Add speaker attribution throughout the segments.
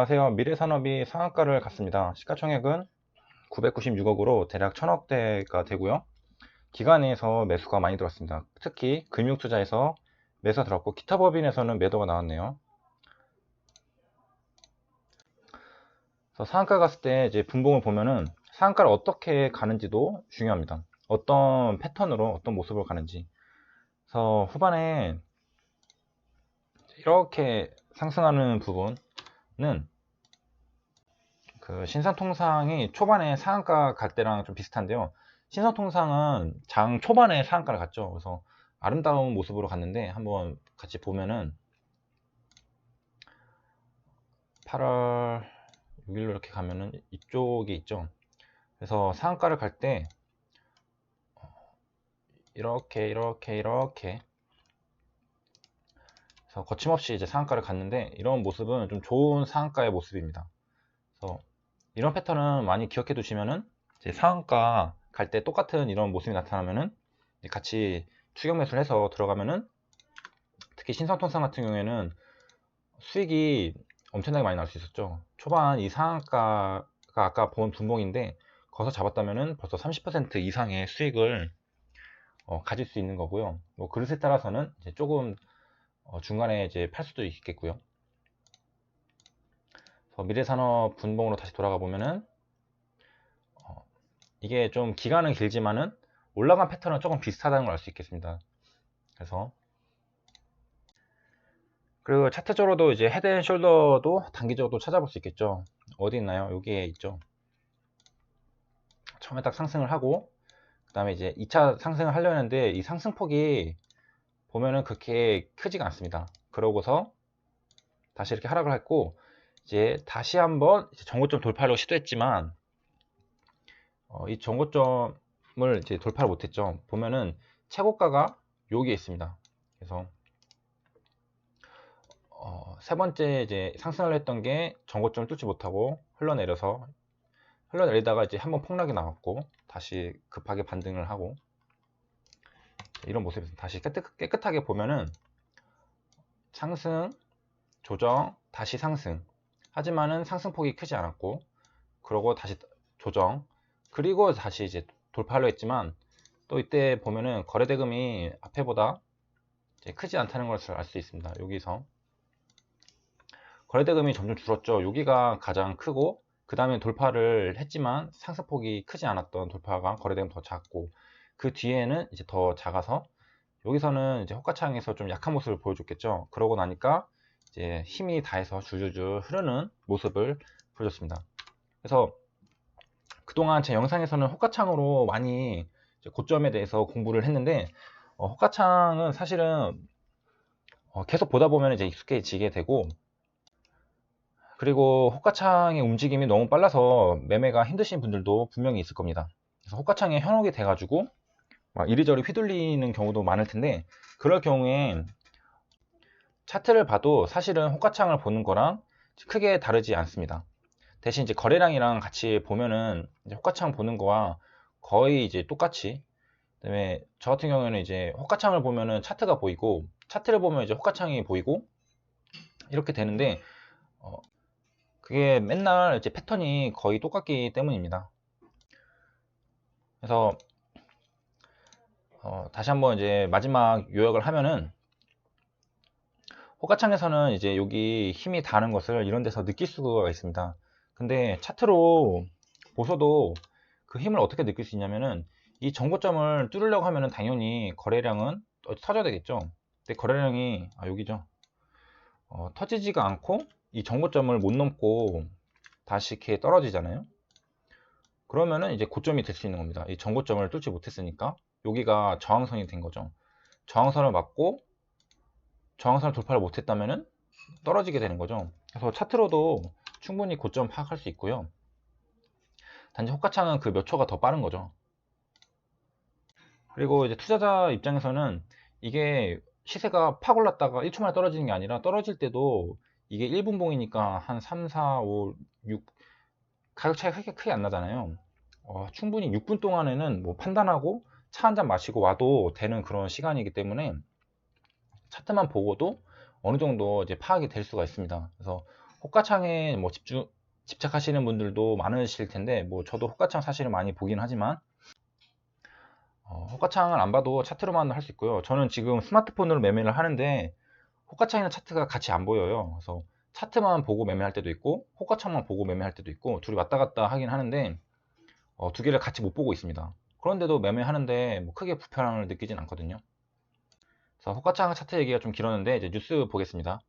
Speaker 1: 안녕하세요. 미래산업이 상한가를 갔습니다. 시가총액은 996억으로 대략 1000억대가 되고요. 기관에서 매수가 많이 들었습니다. 특히 금융투자에서 매수가 들었고 기타 법인에서는 매도가 나왔네요. 상한가 갔을 때 이제 분봉을 보면은 상한가를 어떻게 가는지도 중요합니다. 어떤 패턴으로 어떤 모습으로 가는지. 그래서 후반에 이렇게 상승하는 부분은 그 신산통상이 초반에 상한가 갈 때랑 좀 비슷한데요. 신산통상은 장 초반에 상한가를 갔죠. 그래서 아름다운 모습으로 갔는데 한번 같이 보면은 8월 6일로 이렇게 가면은 이쪽에 있죠. 그래서 상한가를 갈 때 이렇게 이렇게 이렇게 그래서 거침없이 이제 상한가를 갔는데 이런 모습은 좀 좋은 상한가의 모습입니다. 그래서 이런 패턴은 많이 기억해 두시면은 상한가 갈 때 똑같은 이런 모습이 나타나면은 같이 추격 매수를 해서 들어가면은 특히 신성통상 같은 경우에는 수익이 엄청나게 많이 날 수 있었죠. 초반 이 상한가가 아까 본 분봉인데 거기서 잡았다면은 벌써 30% 이상의 수익을 어, 가질 수 있는 거고요. 뭐 그릇에 따라서는 조금 어, 중간에 이제 팔 수도 있겠고요. 미래산업 분봉으로 다시 돌아가 보면은 어, 이게 좀 기간은 길지만은 올라간 패턴은 조금 비슷하다는 걸 알 수 있겠습니다. 그래서 그리고 차트적으로도 이제 헤드앤숄더도 단기적으로 찾아볼 수 있겠죠. 어디 있나요? 여기에 있죠. 처음에 딱 상승을 하고 그 다음에 이제 2차 상승을 하려는데 이 상승폭이 보면은 그렇게 크지가 않습니다. 그러고서 다시 이렇게 하락을 했고 이제 다시 한번 정고점 돌파를 시도했지만 어, 이 정고점을 이제 돌파를 못했죠. 보면은 최고가가 여기에 있습니다. 그래서 어, 세 번째 이제 상승을 했던 게 정고점을 뚫지 못하고 흘러내려서 흘러내리다가 이제 한번 폭락이 나왔고 다시 급하게 반등을 하고 이런 모습에서 다시 깨끗, 하게 보면은 상승, 조정, 다시 상승. 하지만은 상승폭이 크지 않았고, 그러고 다시 조정, 그리고 다시 이제 돌파를 했지만, 또 이때 보면은 거래대금이 앞에보다 크지 않다는 것을 알 수 있습니다. 여기서. 거래대금이 점점 줄었죠. 여기가 가장 크고, 그 다음에 돌파를 했지만 상승폭이 크지 않았던 돌파가 거래대금 더 작고, 그 뒤에는 이제 더 작아서 여기서는 이제 호가창에서 좀 약한 모습을 보여줬겠죠. 그러고 나니까 이제 힘이 다해서 줄줄줄 흐르는 모습을 보여줬습니다. 그래서 그동안 제 영상에서는 호가창으로 많이 고점에 대해서 공부를 했는데 어, 호가창은 사실은 어, 계속 보다 보면 이제 익숙해지게 되고 그리고 호가창의 움직임이 너무 빨라서 매매가 힘드신 분들도 분명히 있을 겁니다. 그래서 호가창에 현혹이 돼가지고 막 이리저리 휘둘리는 경우도 많을 텐데 그럴 경우에 차트를 봐도 사실은 호가창을 보는 거랑 크게 다르지 않습니다. 대신 이제 거래량이랑 같이 보면은 호가창 보는 거와 거의 이제 똑같이 그다음에 저 같은 경우에는 이제 호가창을 보면은 차트가 보이고 차트를 보면 이제 호가창이 보이고 이렇게 되는데 어 그게 맨날 이제 패턴이 거의 똑같기 때문입니다. 그래서 어, 다시 한번 이제 마지막 요약을 하면은 호가창에서는 이제 여기 힘이 다는 것을 이런 데서 느낄 수가 있습니다. 근데 차트로 보셔도 그 힘을 어떻게 느낄 수 있냐면은 이 정고점을 뚫으려고 하면은 당연히 거래량은 터져야 되겠죠. 근데 거래량이 아 여기죠. 어, 터지지가 않고 이 정고점을 못 넘고 다시 이렇게 떨어지잖아요. 그러면은 이제 고점이 될 수 있는 겁니다. 이 정고점을 뚫지 못했으니까. 여기가 저항선이 된 거죠. 저항선을 맞고 저항선을 돌파를 못했다면 떨어지게 되는 거죠. 그래서 차트로도 충분히 고점 파악할 수 있고요. 단지 호가창은 그몇 초가 더 빠른 거죠. 그리고 이제 투자자 입장에서는 이게 시세가 팍 올랐다가 1초 만에 떨어지는 게 아니라 떨어질 때도 이게 1분 봉이니까 한 3, 4, 5, 6 가격 차이가 크게 크게 안 나잖아요. 어, 충분히 6분 동안에는 뭐 판단하고 차 한 잔 마시고 와도 되는 그런 시간이기 때문에 차트만 보고도 어느 정도 이제 파악이 될 수가 있습니다. 그래서 호가창에 뭐 집중 집착하시는 분들도 많으실 텐데 뭐 저도 호가창 사실은 많이 보긴 하지만 어, 호가창을 안 봐도 차트로만 할 수 있고요. 저는 지금 스마트폰으로 매매를 하는데 호가창이나 차트가 같이 안 보여요. 그래서 차트만 보고 매매할 때도 있고 호가창만 보고 매매할 때도 있고 둘이 왔다 갔다 하긴 하는데 어, 두 개를 같이 못 보고 있습니다. 그런데도 매매하는데 뭐 크게 불편함을 느끼진 않거든요. 그래서 호가창 차트 얘기가 좀 길었는데 이제 뉴스 보겠습니다.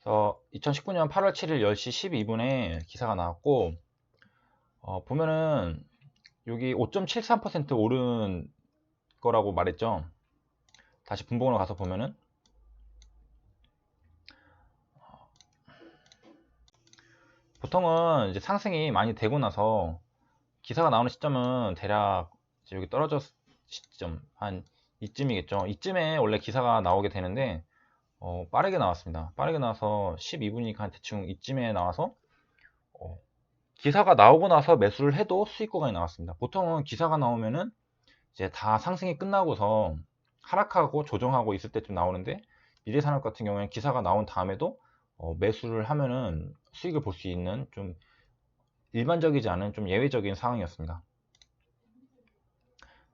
Speaker 1: 그래서 2019년 8월 7일 10시 12분에 기사가 나왔고 어, 보면은 여기 5.73% 오른 거라고 말했죠. 다시 분봉으로 가서 보면은 보통은 이제 상승이 많이 되고 나서 기사가 나오는 시점은 대략 여기 떨어졌 시점 한 이쯤이겠죠. 이쯤에 원래 기사가 나오게 되는데 어, 빠르게 나왔습니다. 빠르게 나와서 12분이니까 대충 이쯤에 나와서 어, 기사가 나오고 나서 매수를 해도 수익 구간이 나왔습니다. 보통은 기사가 나오면은 이제 다 상승이 끝나고서 하락하고 조정하고 있을 때쯤 나오는데 미래산업 같은 경우에는 기사가 나온 다음에도 어, 매수를 하면은 수익을 볼 수 있는 좀 일반적이지 않은 좀 예외적인 상황이었습니다.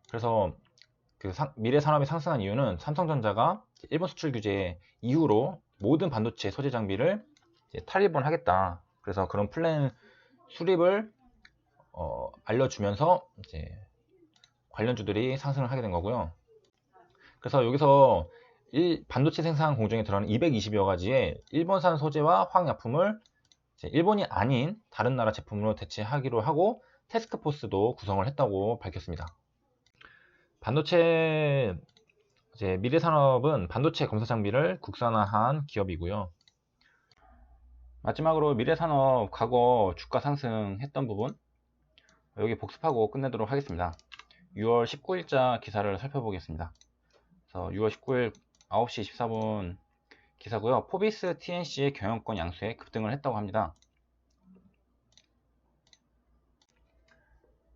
Speaker 1: 그래서 그 상, 미래 산업이 상승한 이유는 삼성전자가 일본 수출 규제 이후로 모든 반도체 소재 장비를 탈일본 하겠다. 그래서 그런 플랜 수립을 어, 알려주면서 이제 관련주들이 상승을 하게 된 거고요. 그래서 여기서 일, 반도체 생산 공정에 들어가는 220여 가지의 일본산 소재와 화학약품을 일본이 아닌 다른 나라 제품으로 대체하기로 하고 테스크포스도 구성을 했다고 밝혔습니다. 반도체 이제 미래 산업은 반도체 검사 장비를 국산화한 기업이고요. 마지막으로 미래 산업 과거 주가 상승했던 부분 여기 복습하고 끝내도록 하겠습니다. 6월 19일자 기사를 살펴보겠습니다. 그래서 6월 19일 9시 24분 기사고요. 포비스 TNC의 경영권 양수에 급등을 했다고 합니다.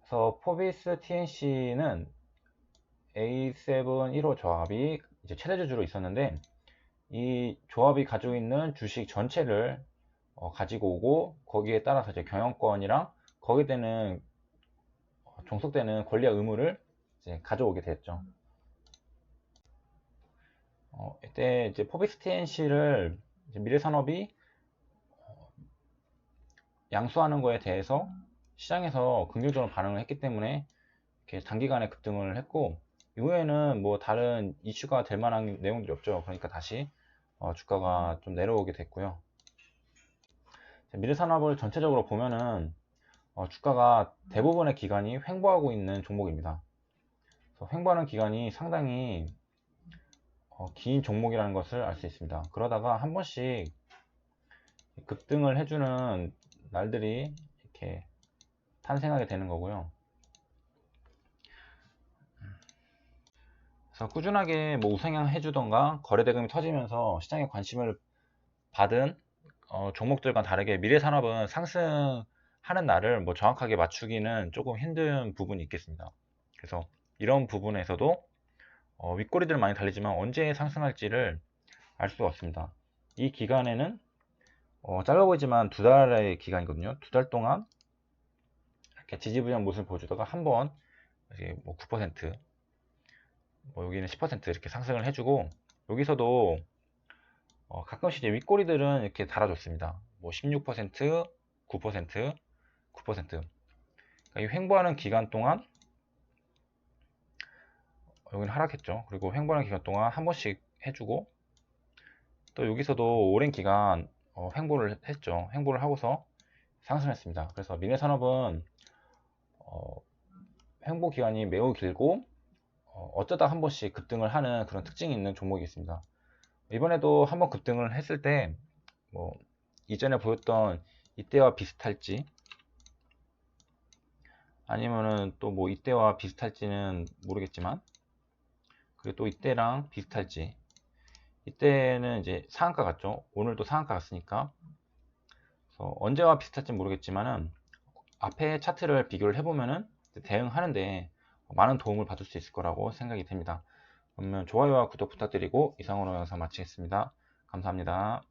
Speaker 1: 그래서 포비스 TNC는 A7 1호 조합이 이제 최대 주주로 있었는데 이 조합이 가지고 있는 주식 전체를 어, 가지고 오고 거기에 따라서 이제 경영권이랑 거기에 되는 어, 종속되는 권리와 의무를 이제 가져오게 됐죠. 어, 이때 이제 포비스 TNC를 미래산업이 어, 양수하는 거에 대해서 시장에서 긍정적으로 반응을 했기 때문에 이렇게 단기간에 급등을 했고 이후에는 뭐 다른 이슈가 될 만한 내용들이 없죠. 그러니까 다시 어, 주가가 좀 내려오게 됐고요. 미래 산업을 전체적으로 보면은 어, 주가가 대부분의 기간이 횡보하고 있는 종목입니다. 횡보하는 기간이 상당히 어, 긴 종목이라는 것을 알 수 있습니다. 그러다가 한 번씩 급등을 해주는 날들이 이렇게 탄생하게 되는 거고요. 그래서 꾸준하게 뭐 우상향 해주던가 거래 대금이 터지면서 시장에 관심을 받은 어, 종목들과 다르게 미래 산업은 상승하는 날을 뭐 정확하게 맞추기는 조금 힘든 부분이 있겠습니다. 그래서 이런 부분에서도 어, 윗꼬리들 많이 달리지만 언제 상승할지를 알 수가 없습니다. 이 기간에는 어, 짧아 보이지만 두 달의 기간이거든요. 두 달 동안 이렇게 지지부진한 모습을 보여주다가 한번 뭐9%, 뭐 여기는 10% 이렇게 상승을 해주고 여기서도 어, 가끔씩 이제 윗꼬리들은 이렇게 달아줬습니다. 뭐 16%, 9%, 9%. 그러니까 이 횡보하는 기간 동안 여기는 하락했죠. 그리고 횡보하는 기간 동안 한 번씩 해주고 또 여기서도 오랜 기간 어, 횡보를 했죠. 횡보를 하고서 상승했습니다. 그래서 미래산업은 어, 횡보 기간이 매우 길고 어, 쩌다 한 번씩 급등을 하는 그런 특징이 있는 종목이 있습니다. 이번에도 한번 급등을 했을 때 뭐 이전에 보였던 이때와 비슷할지 아니면은 또 뭐 이때와 비슷할지는 모르겠지만 그리고 또 이때랑 비슷할지. 이때는 이제 상한가 같죠? 오늘도 상한가 같으니까. 언제와 비슷할지 모르겠지만은 앞에 차트를 비교를 해보면은 대응하는데 많은 도움을 받을 수 있을 거라고 생각이 됩니다. 그러면 좋아요와 구독 부탁드리고 이상으로 영상 마치겠습니다. 감사합니다.